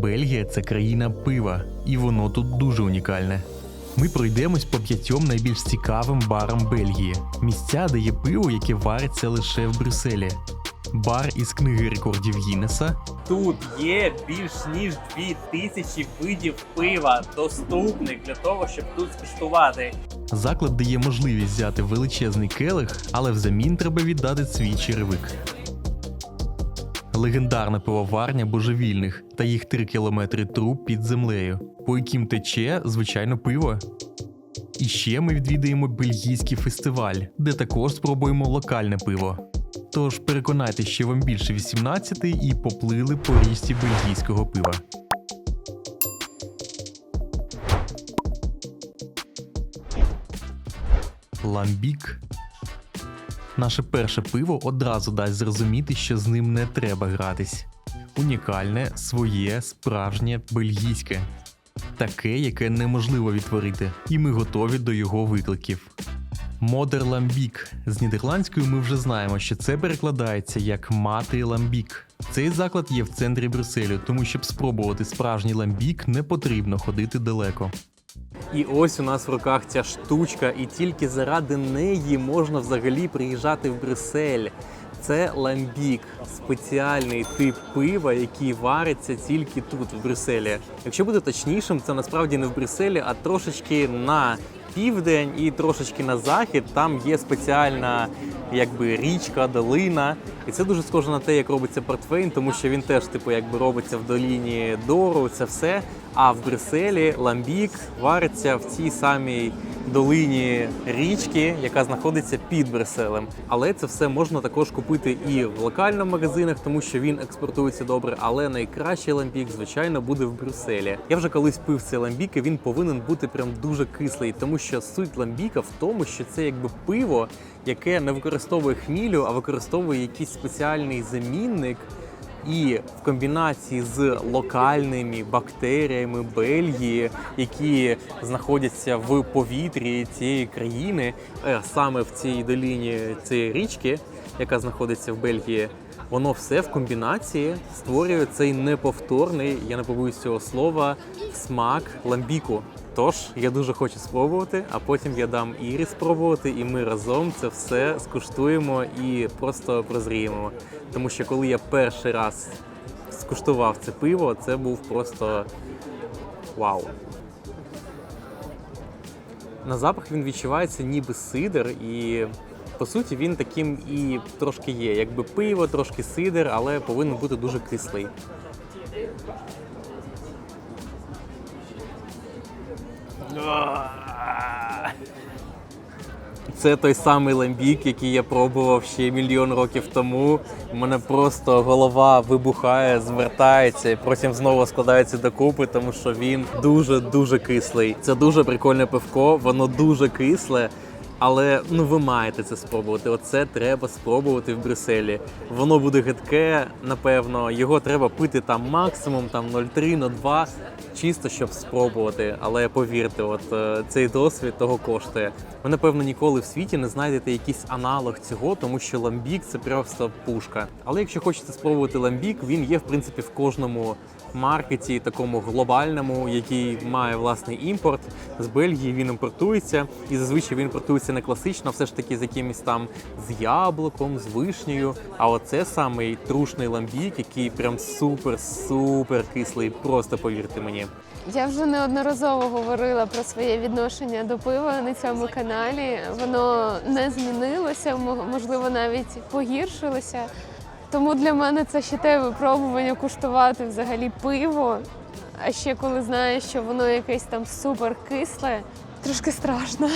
Бельгія це країна пива, і воно тут дуже унікальне. Ми пройдемось по п'ятьом найбільш цікавим барам Бельгії, місця, де є пиво, яке вариться лише в Брюсселі. Бар із книги рекордів Гіннеса, Тут є більш ніж дві тисячі видів пива, доступних для того, щоб тут скуштувати. заклад дає можливість взяти величезний келих, але взамін треба віддати свій черевик. Легендарна пивоварня божевільних та їх 3 кілометри труб під землею, по яким тече, звичайно, пиво. І ще ми відвідаємо бельгійський фестиваль, де також спробуємо локальне пиво. Тож переконайтеся, що вам більше 18 і поплили по річці бельгійського пива. Ламбік. Наше перше пиво одразу дасть зрозуміти, що з ним не треба гратись. Унікальне, своє, справжнє, бельгійське. Таке, яке неможливо відтворити, і ми готові до його викликів. Модер Ламбік. З нідерландською ми вже знаємо, що це перекладається як мати ламбік. Цей заклад є в центрі Брюсселю, тому щоб спробувати справжній ламбік, не потрібно ходити далеко. І ось у нас в руках ця штучка, і тільки заради неї можна взагалі приїжджати в Брюссель. Це ламбік, спеціальний тип пива, який вариться тільки тут, в Брюсселі. Якщо бути точнішим, це насправді не в Брюсселі, а трошечки на південь і трошечки на захід. Там є спеціальна якби річка, долина. І це дуже схоже на те, як робиться портфейн, тому що він теж, типу, якби робиться в доліні Дору, це все. А в Брюсселі ламбік вариться в цій самій долині річки, яка знаходиться під Брюсселем. Але це все можна також купити і в локальних магазинах, тому що він експортується добре. Але найкращий ламбік, звичайно, буде в Брюсселі. Я вже колись пив цей ламбік, і він повинен бути прям дуже кислий, тому що суть ламбіка в тому, що це якби пиво, яке не використовує хмілю, а використовує якийсь спеціальний замінник. І в комбінації з локальними бактеріями Бельгії, які знаходяться в повітрі цієї країни, е, саме в цій доліні цієї річки, яка знаходиться в Бельгії, воно все в комбінації створює цей неповторний, я не побоюсь цього слова, смак ламбіку. Тож я дуже хочу спробувати, а потім я дам Ірі спробувати, і ми разом це все скуштуємо і просто прозріємо. Тому що коли я перший раз скуштував це пиво, це був просто вау. На запах він відчувається ніби сидр, і по суті він таким і трошки є. Якби пиво, трошки сидр, але повинен бути дуже кислий. Це той самий ламбік, який я пробував ще мільйон років тому. У мене просто голова вибухає, звертається, і потім знову складається докупи, тому що він дуже дуже кислий. Це дуже прикольне пивко, воно дуже кисле. Але ну ви маєте це спробувати. Оце треба спробувати в Брюсселі. Воно буде гидке, напевно. Його треба пити там максимум там 0,3, 0,2, чисто щоб спробувати. Але повірте, от е, цей досвід того коштує. Ви напевно ніколи в світі не знайдете якийсь аналог цього, тому що ламбік це просто пушка. Але якщо хочете спробувати ламбік, він є в принципі в кожному маркеті, такому глобальному, який має власний імпорт. З Бельгії він імпортується, і зазвичай він імпортується не класично, все ж таки з якимось там з яблуком, з вишнею. А оце самий трушний ламбік, який прям супер-супер кислий. Просто повірте мені. Я вже неодноразово говорила про своє відношення до пива на цьому каналі. Воно не змінилося, мо- можливо, навіть погіршилося. Тому для мене це ще те випробування куштувати взагалі пиво. А ще коли знаєш, що воно якесь там супер кисле, трошки страшно.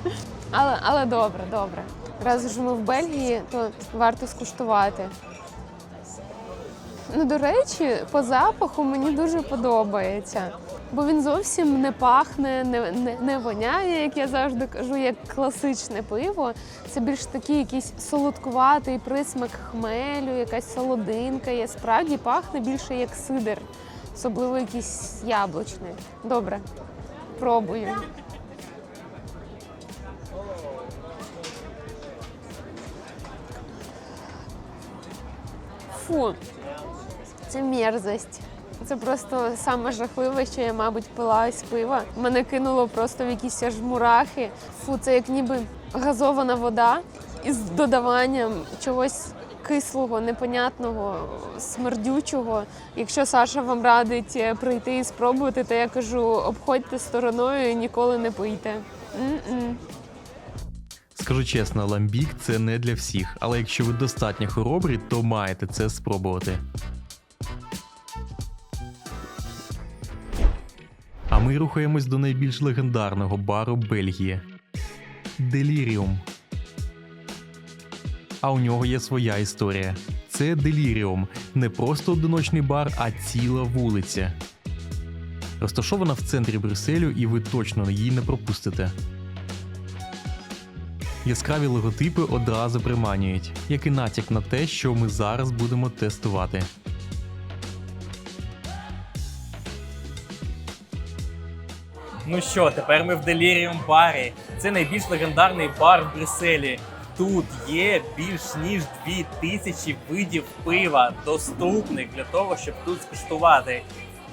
Але, але добре, добре. Раз вже ми в Бельгії, то варто скуштувати. Ну, до речі, по запаху мені дуже подобається, бо він зовсім не пахне, не, не, не воняє, як я завжди кажу, як класичне пиво. Це більш такий якийсь солодкуватий присмак хмелю, якась солодинка. є. справді пахне більше як сидр, особливо якийсь яблучний. Добре, пробую. Фу, це мерзость. Це просто саме жахливе, що я, мабуть, пила з пива. Мене кинуло просто в якісь аж мурахи. Фу, це як ніби газована вода із додаванням чогось кислого, непонятного, смердючого. Якщо Саша вам радить е, прийти і спробувати, то я кажу, обходьте стороною і ніколи не пийте. М-м. Скажу чесно, ламбік це не для всіх, але якщо ви достатньо хоробрі, то маєте це спробувати. Рухаємось до найбільш легендарного бару Бельгії Деліріум. А у нього є своя історія. Це Деліріум не просто одиночний бар, а ціла вулиця. Розташована в центрі Брюсселю, і ви точно її не пропустите. Яскраві логотипи одразу приманюють, як і натяк на те, що ми зараз будемо тестувати. Ну що, тепер ми в Деліріум барі. Це найбільш легендарний бар в Брюсселі. Тут є більш ніж 2000 видів пива, доступних для того, щоб тут скуштувати.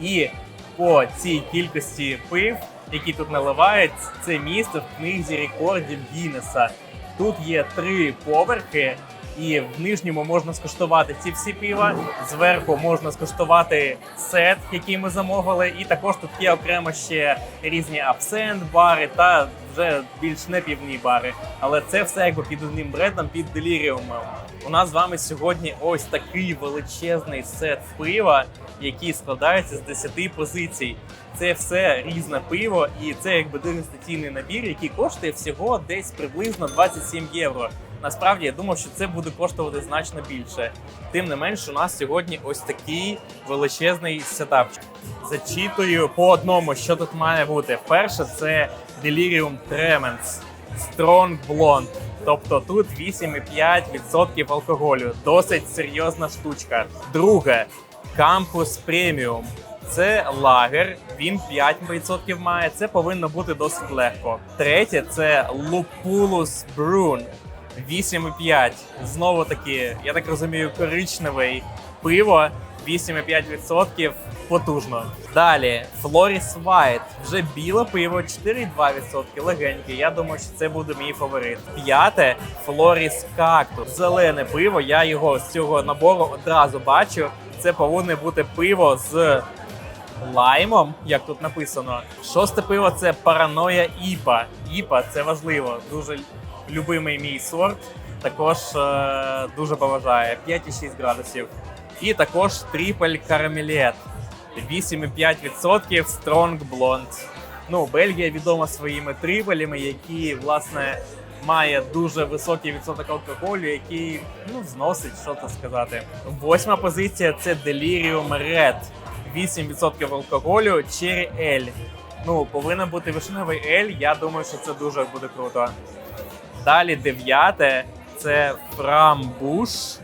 І по цій кількості пив, які тут наливають, це місто в книзі рекордів Гіннеса. Тут є три поверхи, і в нижньому можна скуштувати ці всі пива. Зверху можна скуштувати сет, який ми замовили. І також тут є окремо ще різні абсент, бари та вже більш непівні бари. Але це все якби під одним брендом, під деліріумом. У нас з вами сьогодні ось такий величезний сет пива, який складається з 10 позицій. Це все різне пиво, і це якби дегустаційний набір, який коштує всього десь приблизно 27 євро. Насправді я думав, що це буде коштувати значно більше. Тим не менш, у нас сьогодні ось такий величезний сетапчик. Зачитую по одному, що тут має бути. Перше, це Delirium Tremens Strong Blonde. Тобто тут 8,5% алкоголю. Досить серйозна штучка. Друге, Campus Premium. Це лагер, він 5% має. Це повинно бути досить легко. Третє це Lupulus Brun. 8,5. Знову таки, я так розумію, коричневий пиво. 8,5% потужно. Далі Floris White. Вже біле пиво, 4,2% легеньке. Я думаю, що це буде мій фаворит. П'яте Floris Cactus. Зелене пиво. Я його з цього набору одразу бачу. Це повинно бути пиво з лаймом, як тут написано. Шосте пиво це параноя Іпа. Іпа це важливо. Дуже любимий мій сорт. Також е, дуже поважає 5,6 градусів. І також тріпль карамелет. 8,5% Strong Blonde. Ну, Бельгія відома своїми трипелями, які, власне, має дуже високий відсоток алкоголю, який ну, зносить, що то сказати. Восьма позиція це Delirium Red. 8% алкоголю Cherry L. Ну, повинен бути вишневий L. Я думаю, що це дуже буде круто. Далі дев'яте це Frambush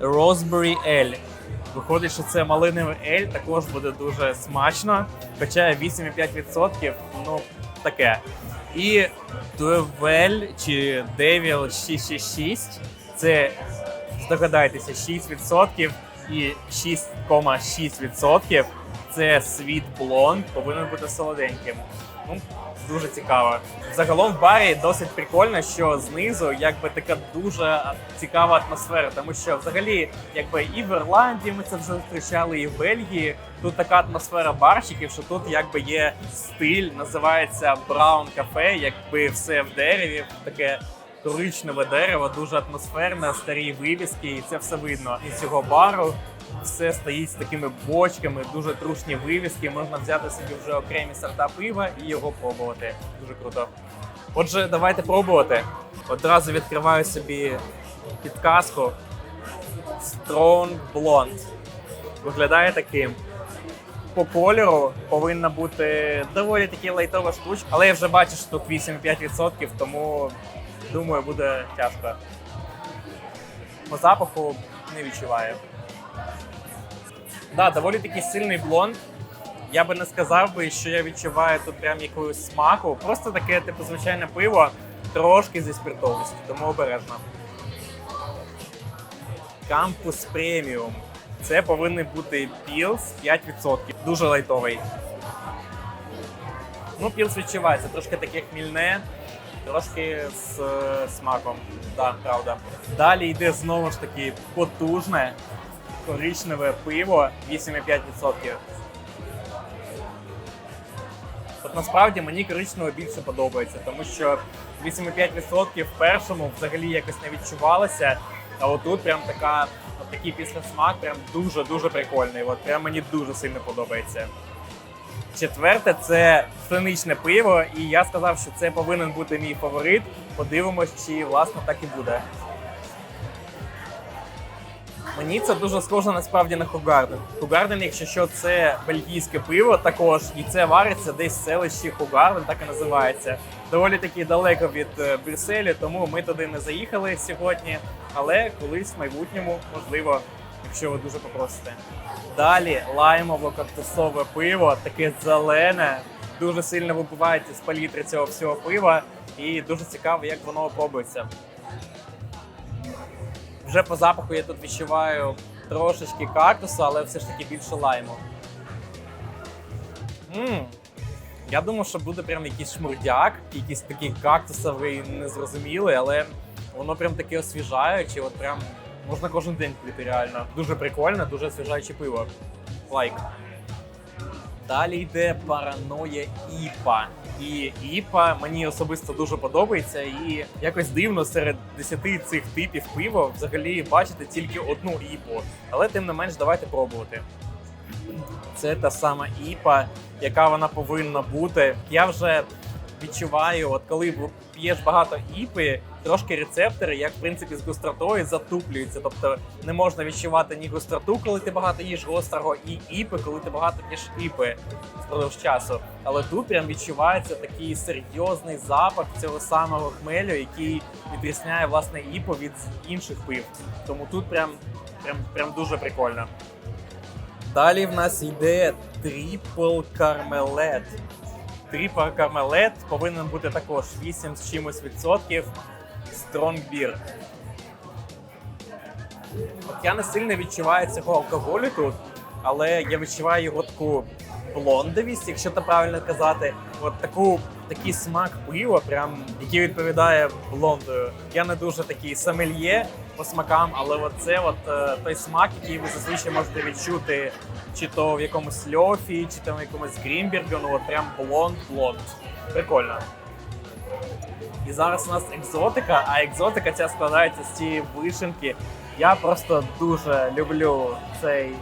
Raspberry L. Виходить, що це малиновий L, також буде дуже смачно. Хоча 8,5%, ну таке. І Duvel чи Devil 666 це здогадайтеся 6% і 6,6% це Sweet Blonde, повинен бути солоденьким. Ну, дуже цікаво. Загалом в барі досить прикольно, що знизу якби така дуже цікава атмосфера, тому що взагалі, якби і в Ірландії ми це вже зустрічали, і в Бельгії. Тут така атмосфера барщиків, що тут якби є стиль, називається Браун кафе, якби все в дереві, таке коричневе дерево, дуже атмосферне, старі вивіски, і це все видно. І цього бару все стоїть з такими бочками, дуже трушні вивіски. Можна взяти собі вже окремі сорта пива і його пробувати. Дуже круто. Отже, давайте пробувати. Одразу відкриваю собі підказку. Strong Blonde. Виглядає таким. По кольору повинна бути доволі таки лайтова штучка, але я вже бачу, що тут 8,5%, тому думаю, буде тяжко. По запаху не відчуваю. Да, доволі такий сильний блонд. Я би не сказав би, що я відчуваю тут прям якогось смаку. Просто таке, типу, звичайне пиво, трошки зі спиртовістю, тому обережно. Кампус преміум. Це повинен бути пілс 5%. Дуже лайтовий. Ну, пілс відчувається, трошки таке хмільне, трошки з е, смаком. Так, правда. Далі йде знову ж таки потужне коричневе пиво 8,5%. От насправді мені коричневе більше подобається, тому що 8,5% в першому взагалі якось не відчувалося. А отут прям така, от такий післясмак, прям дуже-дуже прикольний. От прям мені дуже сильно подобається. Четверте це пшеничне пиво, і я сказав, що це повинен бути мій фаворит. Подивимось, чи власне так і буде. Мені це дуже схоже насправді на Хугарден. Хугарден, якщо що, це бельгійське пиво також, і це вариться десь в селищі Хугарден, так і називається. Доволі таки далеко від е, Брюсселю, тому ми туди не заїхали сьогодні. Але колись в майбутньому, можливо, якщо ви дуже попросите. Далі лаймово-кактусове пиво, таке зелене, дуже сильно вибивається з палітри цього всього пива, і дуже цікаво, як воно пробується. Вже по запаху я тут відчуваю трошечки кактуса, але все ж таки більше лайму. Мм. Я думав, що буде прям якийсь шмурдяк, якийсь такий кактусовий, незрозумілий, але воно прям таке освіжаюче, от прям можна кожен день пити реально. Дуже прикольне, дуже освіжаюче пиво. Лайк. Далі йде параноя іпа. І іпа мені особисто дуже подобається. І якось дивно серед 10 цих типів пива взагалі бачити тільки одну іпу. Але тим не менш, давайте пробувати. Це та сама іпа, яка вона повинна бути. Я вже відчуваю, от коли п'єш багато іпи, трошки рецептори, як в принципі з гостротою, затуплюються. Тобто не можна відчувати ні гостроту, коли ти багато їш гострого, і іпи, коли ти багато п'єш іпи впродовж часу. Але тут прям відчувається такий серйозний запах цього самого хмелю, який відрізняє власне іпо від інших пив. Тому тут прям, прям, прям дуже прикольно. Далі в нас йде трипл кармелет. Трипл кармелет повинен бути також 8 з чимось відсотків Beer. От я не сильно відчуваю цього алкоголю тут, але я відчуваю його таку блондовість, якщо це правильно казати. От таку такий смак пива, прям який відповідає блондою. Я не дуже такий сомельє по смакам, але це от е, той смак, який ви зазвичай можете відчути, чи то в якомусь льофі, чи то в якомусь грімбергу, ну от прям блонд-блонд. Прикольно. І зараз у нас екзотика, а екзотика ця складається з цієї вишенки. Я просто дуже люблю цей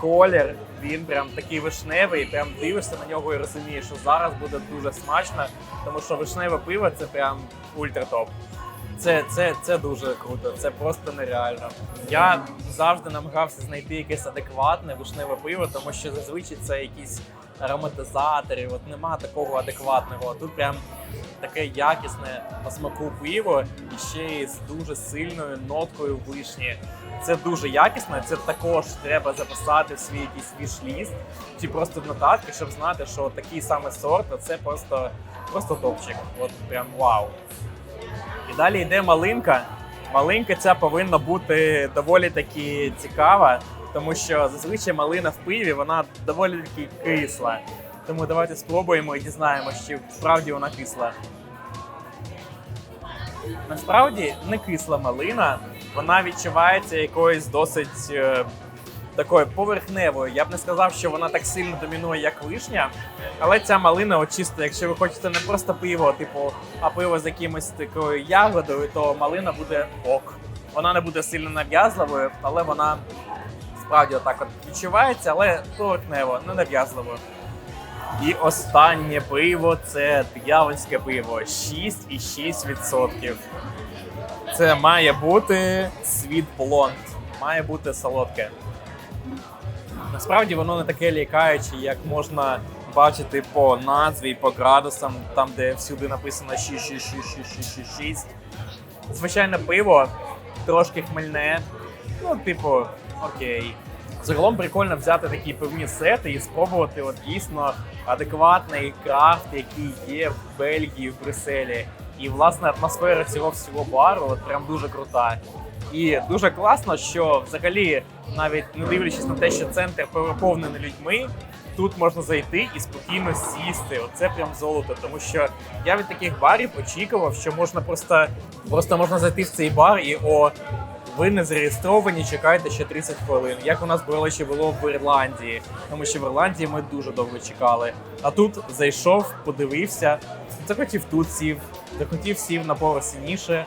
колір. Він прям такий вишневий, прям дивишся на нього і розумієш, що зараз буде дуже смачно, тому що вишневе пиво це прям ультра топ. Це, це, це дуже круто, це просто нереально. Я завжди намагався знайти якесь адекватне вишневе пиво, тому що зазвичай це якісь ароматизатори, от нема такого адекватного. Тут прям таке якісне по смаку пиво і ще й з дуже сильною ноткою вишні. Це дуже якісно, це також треба записати в свій якийсь віш-ліст чи просто в нотатки, щоб знати, що такий саме сорт, це просто, просто топчик. От прям вау. І далі йде малинка. Малинка ця повинна бути доволі таки цікава, тому що зазвичай малина в пиві вона доволі таки кисла. Тому давайте спробуємо і дізнаємося, чи справді вона кисла. Насправді не кисла малина, вона відчувається якоюсь досить е, такою поверхневою. Я б не сказав, що вона так сильно домінує, як вишня. Але ця малина, от чисто, якщо ви хочете не просто пиво, типу, а пиво з якимось такою ягодою, то малина буде ок. Вона не буде сильно нав'язливою, але вона справді отак от відчувається, але поверхнево, не нав'язливо. І останнє пиво це д'явольське пиво 6,6%. Це має бути світ блонд, має бути солодке. Насправді воно не таке лякаюче, як можна бачити по назві по градусам, там де всюди написано 6,6,6,6,6,6. Звичайне пиво, трошки хмельне. Ну, типу, окей. Загалом прикольно взяти такі пивні сети і спробувати от дійсно адекватний крафт, який є в Бельгії, в Брюсселі. І власне атмосфера цього всього бару от прям дуже крута. І дуже класно, що взагалі, навіть не дивлячись на те, що центр переповнений людьми, тут можна зайти і спокійно сісти. Оце прям золото. Тому що я від таких барів очікував, що можна просто, просто можна зайти в цей бар і о. Ви не зареєстровані, чекайте ще 30 хвилин. Як у нас було ще було в Ірландії, тому що в Ірландії ми дуже довго чекали. А тут зайшов, подивився, захотів тут сів, захотів сів на поверсі ніше.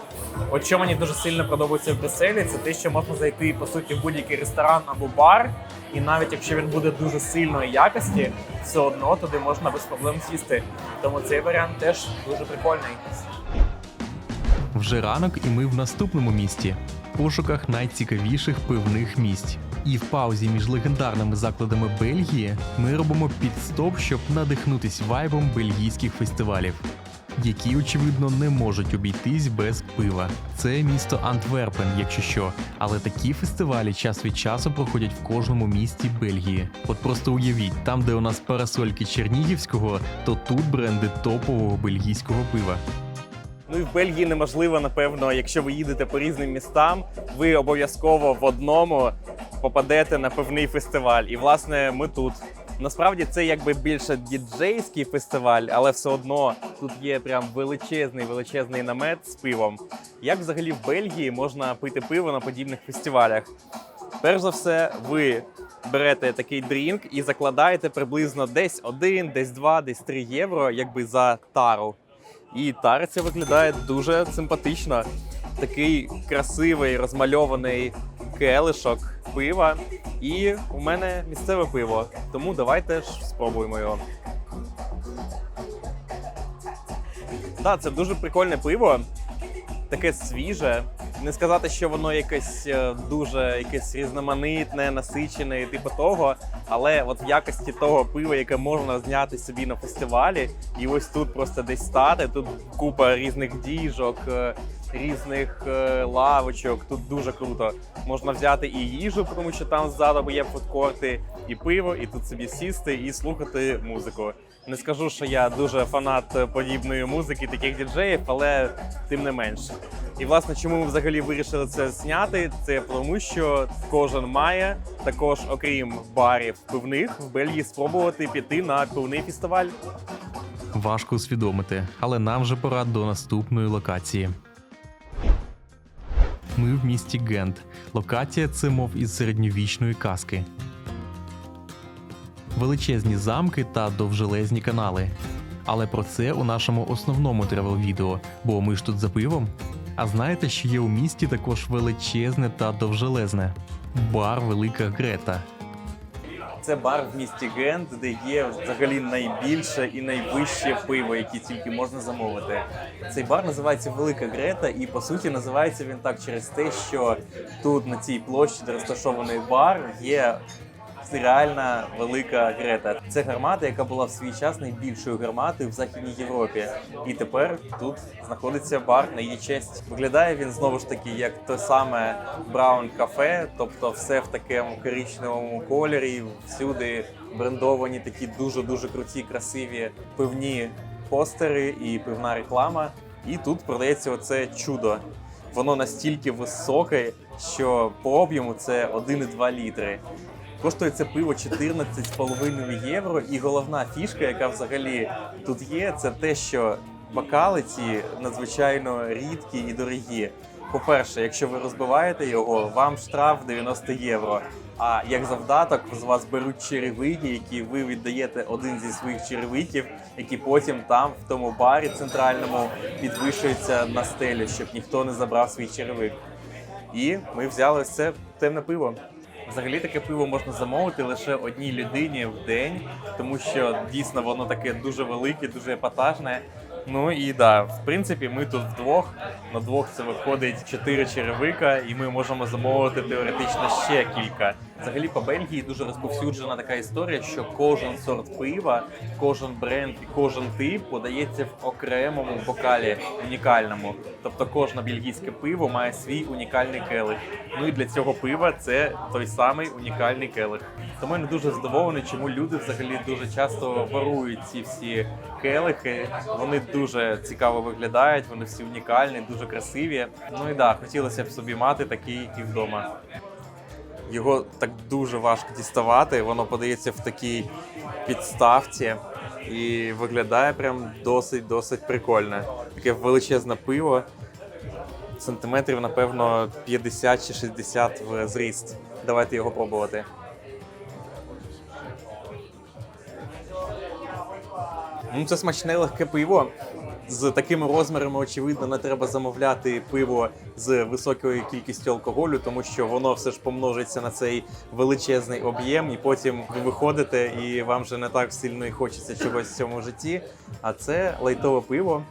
От що мені дуже сильно подобається в Брюсселі, це те, що можна зайти по суті в будь-який ресторан або бар, і навіть якщо він буде дуже сильної якості, все одно туди можна без проблем сісти. Тому цей варіант теж дуже прикольний. Вже ранок, і ми в наступному місті пошуках найцікавіших пивних місць. І в паузі між легендарними закладами Бельгії ми робимо підстоп, щоб надихнутись вайбом бельгійських фестивалів, які очевидно не можуть обійтись без пива. Це місто Антверпен, якщо що, але такі фестивалі час від часу проходять в кожному місті Бельгії. От просто уявіть, там, де у нас парасольки Чернігівського, то тут бренди топового бельгійського пива. Ну і в Бельгії неможливо, напевно, якщо ви їдете по різним містам, ви обов'язково в одному попадете на певний фестиваль. І власне ми тут. Насправді це якби більше діджейський фестиваль, але все одно тут є прям величезний величезний намет з пивом. Як взагалі в Бельгії можна пити пиво на подібних фестивалях? Перш за все, ви берете такий дрінк і закладаєте приблизно десь один, десь два, десь три євро, якби за тару. І тариця виглядає дуже симпатично. Такий красивий розмальований келишок пива. І у мене місцеве пиво. Тому давайте ж спробуємо його. Так, це дуже прикольне пиво. Таке свіже. Не сказати, що воно якесь е, дуже якесь різноманітне, насичене, типу того. Але от в якості того пива, яке можна зняти собі на фестивалі, і ось тут просто десь стати. Тут купа різних діжок, е, різних е, лавочок. Тут дуже круто. Можна взяти і їжу, тому що там ззаду є фудкорти, і пиво, і тут собі сісти і слухати музику. Не скажу, що я дуже фанат подібної музики, таких діджеїв, але тим не менш. І власне, чому ми взагалі вирішили це зняти? Це тому, що кожен має також, окрім барів пивних, в Бельгії спробувати піти на пивний фестиваль. Важко усвідомити, але нам вже пора до наступної локації. Ми в місті Гент. Локація це мов із середньовічної казки. Величезні замки та довжелезні канали. Але про це у нашому основному тревел відео, бо ми ж тут за пивом. А знаєте, що є у місті також величезне та довжелезне бар Велика Грета. Це бар в місті Гент, де є взагалі найбільше і найвище пиво, яке тільки можна замовити. Цей бар називається Велика Грета, і по суті називається він так через те, що тут на цій площі, де розташований бар, є реальна велика Грета. Це гармата, яка була в свій час найбільшою гарматою в Західній Європі. І тепер тут знаходиться бар на її честь. Виглядає він знову ж таки як те саме Браун кафе, тобто все в такому коричневому кольорі, всюди брендовані такі дуже дуже круті, красиві пивні постери і пивна реклама. І тут продається оце чудо. Воно настільки високе, що по об'єму це 1,2 літри. Коштує це пиво 14,5 євро. І головна фішка, яка взагалі тут є, це те, що бокали ці надзвичайно рідкі і дорогі. По-перше, якщо ви розбиваєте його, вам штраф 90 євро. А як завдаток з вас беруть черевики, які ви віддаєте один зі своїх черевиків, які потім там, в тому барі центральному, підвищуються на стелю, щоб ніхто не забрав свій черевик. І ми взяли це темне пиво. Взагалі таке пиво можна замовити лише одній людині в день, тому що дійсно воно таке дуже велике, дуже епатажне. Ну і да, в принципі, ми тут вдвох. На двох це виходить чотири черевика, і ми можемо замовити теоретично ще кілька. Взагалі по Бельгії дуже розповсюджена така історія, що кожен сорт пива, кожен бренд і кожен тип подається в окремому бокалі унікальному. Тобто кожне бельгійське пиво має свій унікальний келих. Ну і для цього пива це той самий унікальний келих. Тому я не дуже задоволений, чому люди взагалі дуже часто ворують ці всі келихи. Вони дуже цікаво виглядають, вони всі унікальні, дуже красиві. Ну і да, хотілося б собі мати такий і вдома. Його так дуже важко діставати. Воно подається в такій підставці і виглядає прям досить досить прикольно. Таке величезне пиво. Сантиметрів, напевно, 50 чи 60 в зріст. Давайте його пробувати. Ну, це смачне легке пиво. З такими розмірами, очевидно, не треба замовляти пиво з високою кількістю алкоголю, тому що воно все ж помножиться на цей величезний об'єм, і потім ви виходите, і вам вже не так сильно і хочеться чогось в цьому житті. А це лайтове пиво,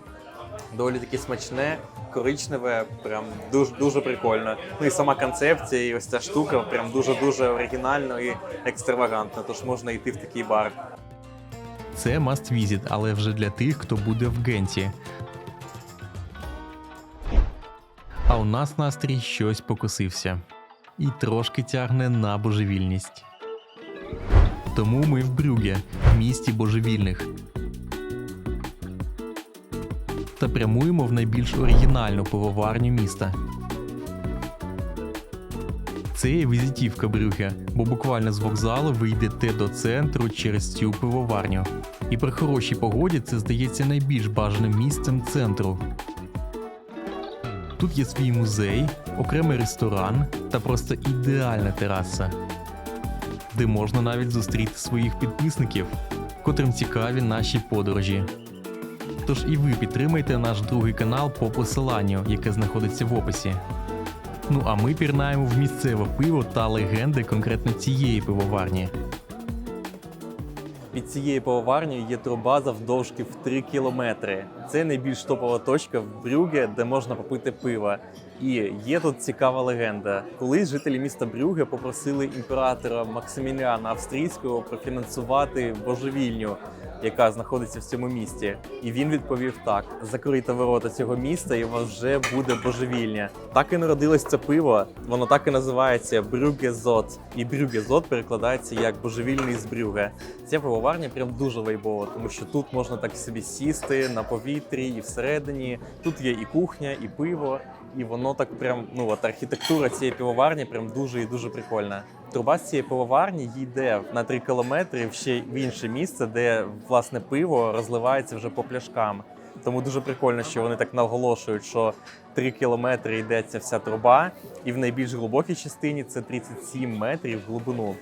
доволі таки смачне, коричневе, прям дуже дуже прикольно. Ну і сама концепція, і ось ця штука, прям дуже дуже оригінально і екстравагантно. Тож можна йти в такий бар. Це must visit, але вже для тих, хто буде в Генті. А у нас настрій щось покосився. І трошки тягне на божевільність. Тому ми в Брюге, місті божевільних. Та прямуємо в найбільш оригінальну пивоварню міста. Це є візитівка Брюге, бо буквально з вокзалу ви йдете до центру через цю пивоварню. І при хорошій погоді це здається найбільш бажаним місцем центру. Тут є свій музей, окремий ресторан та просто ідеальна тераса, де можна навіть зустріти своїх підписників, котрим цікаві наші подорожі. Тож і ви підтримайте наш другий канал по посиланню, яке знаходиться в описі. Ну а ми пірнаємо в місцеве пиво та легенди конкретно цієї пивоварні. Під цією пивоварнею є труба завдовжки в 3 кілометри. Це найбільш топова точка в Брюге, де можна попити пива. І є тут цікава легенда. Колись жителі міста Брюге попросили імператора Максиміліана Австрійського профінансувати божевільню, яка знаходиться в цьому місті. І він відповів так: закрийте ворота цього міста, і у вас вже буде божевільня. Так і народилось це пиво. Воно так і називається Брюгезот. І Брюгезот перекладається як божевільний з Брюге. Ця пивоварня прям дуже вайбова, тому що тут можна так собі сісти на повітрі і всередині. Тут є і кухня, і пиво, і воно так прям ну от архітектура цієї пивоварні прям дуже і дуже прикольна. Труба з цієї пивоварні йде на 3 кілометри ще в інше місце, де власне пиво розливається вже по пляшкам. Тому дуже прикольно, що вони так наголошують, що 3 кілометри йде ця вся труба, і в найбільш глибокій частині це 37 метрів в глибину.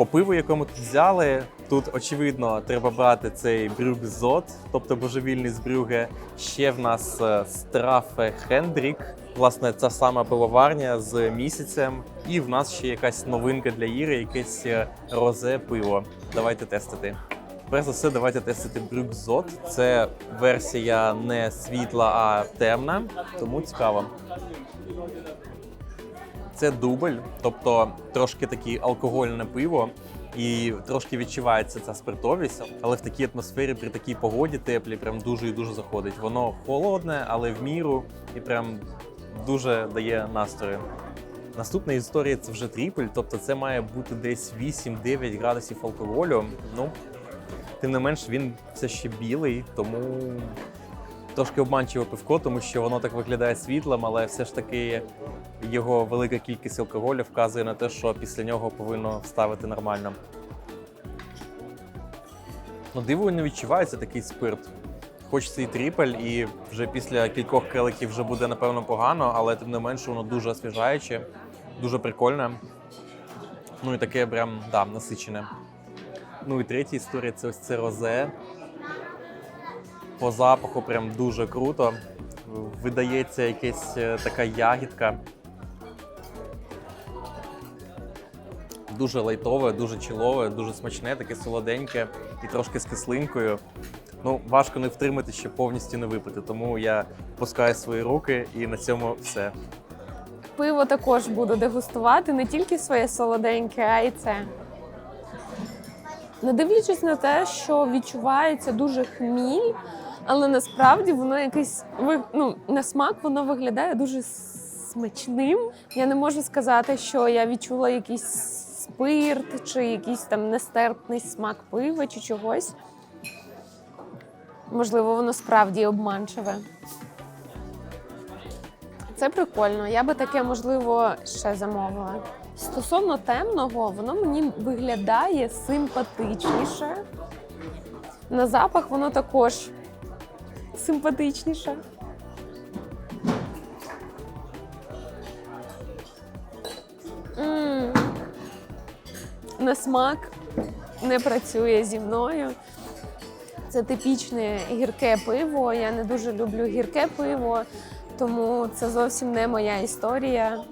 По пиву, яке тут взяли, тут очевидно треба брати цей брюгзот, тобто божевільний з брюге. Ще в нас е, страфе Хендрік, власне, ця сама пивоварня з місяцем. І в нас ще якась новинка для Іри, якесь е, розе пиво. Давайте тестити. Перш за все, давайте тестити брюкзот. Це версія не світла, а темна, тому цікаво. Це дубль, тобто трошки таке алкогольне пиво, і трошки відчувається ця спиртовість, але в такій атмосфері при такій погоді теплі прям дуже і дуже заходить. Воно холодне, але в міру і прям дуже дає настрою. Наступна історія це вже тріпль, тобто це має бути десь 8-9 градусів алкоголю. Ну, тим не менш, він все ще білий, тому трошки обманчиве пивко, тому що воно так виглядає світлим, але все ж таки його велика кількість алкоголю вказує на те, що після нього повинно вставити нормально. Ну, диво не відчувається такий спирт. Хочеться і тріпель, і вже після кількох келиків вже буде напевно погано, але тим не менше воно дуже освіжаюче, дуже прикольне. Ну і таке прям да, насичене. Ну і третя історія це ось це розе. По запаху прям дуже круто. Видається якась е, така ягідка. Дуже лайтове, дуже чилове, дуже смачне, таке солоденьке і трошки з кислинкою. Ну, важко не втримати, щоб повністю не випити, тому я пускаю свої руки і на цьому все. пиво також буду дегустувати не тільки своє солоденьке, а й це. Не дивлячись на те, що відчувається дуже хміль, але насправді воно якесь ну, на смак воно виглядає дуже смачним. Я не можу сказати, що я відчула якийсь спирт чи якийсь там нестерпний смак пива чи чогось. Можливо, воно справді обманчиве. Це прикольно. Я би таке, можливо, ще замовила. Стосовно темного, воно мені виглядає симпатичніше. На запах воно також симпатичніше. М. На смак не працює зі мною. Це типічне гірке пиво. Я не дуже люблю гірке пиво, тому це зовсім не моя історія.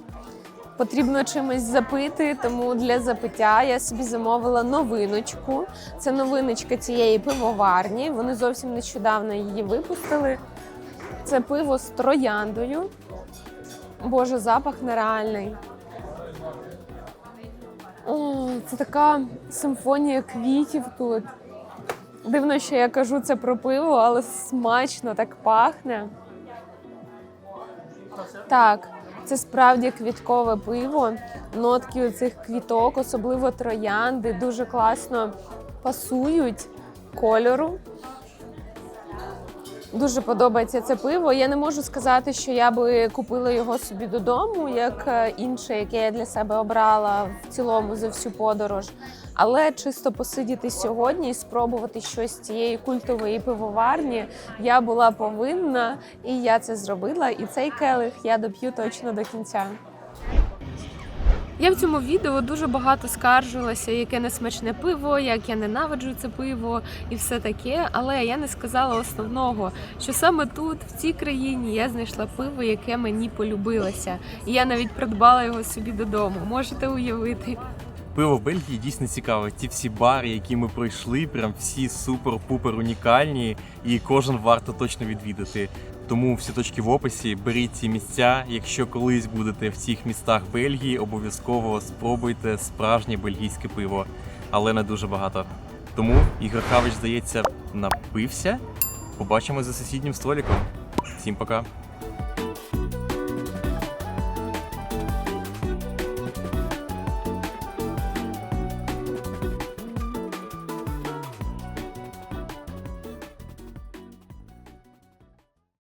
Потрібно чимось запити, тому для запиття я собі замовила новиночку. Це новиночка цієї пивоварні. Вони зовсім нещодавно її випустили. Це пиво з трояндою. Боже, запах нереальний. О, це така симфонія квітів тут. Дивно, що я кажу це про пиво, але смачно так пахне. Так, це справді квіткове пиво. Нотки цих квіток, особливо троянди, дуже класно пасують кольору. Дуже подобається це пиво. Я не можу сказати, що я би купила його собі додому, як е, інше, яке я для себе обрала в цілому за всю подорож. Але чисто посидіти сьогодні і спробувати щось цієї культової пивоварні я була повинна, і я це зробила. І цей келих я доп'ю точно до кінця. Я в цьому відео дуже багато скаржилася, яке несмачне пиво, як я ненавиджу це пиво і все таке. Але я не сказала основного, що саме тут, в цій країні, я знайшла пиво, яке мені полюбилося. І я навіть придбала його собі додому. Можете уявити. Пиво в Бельгії дійсно цікаве. Ті всі бари, які ми пройшли, прям всі супер-пупер унікальні, і кожен варто точно відвідати. Тому всі точки в описі беріть ці місця. Якщо колись будете в цих містах Бельгії, обов'язково спробуйте справжнє бельгійське пиво, але не дуже багато. Тому Ігор Хавич, здається, напився. Побачимо за сусіднім столиком. Всім пока.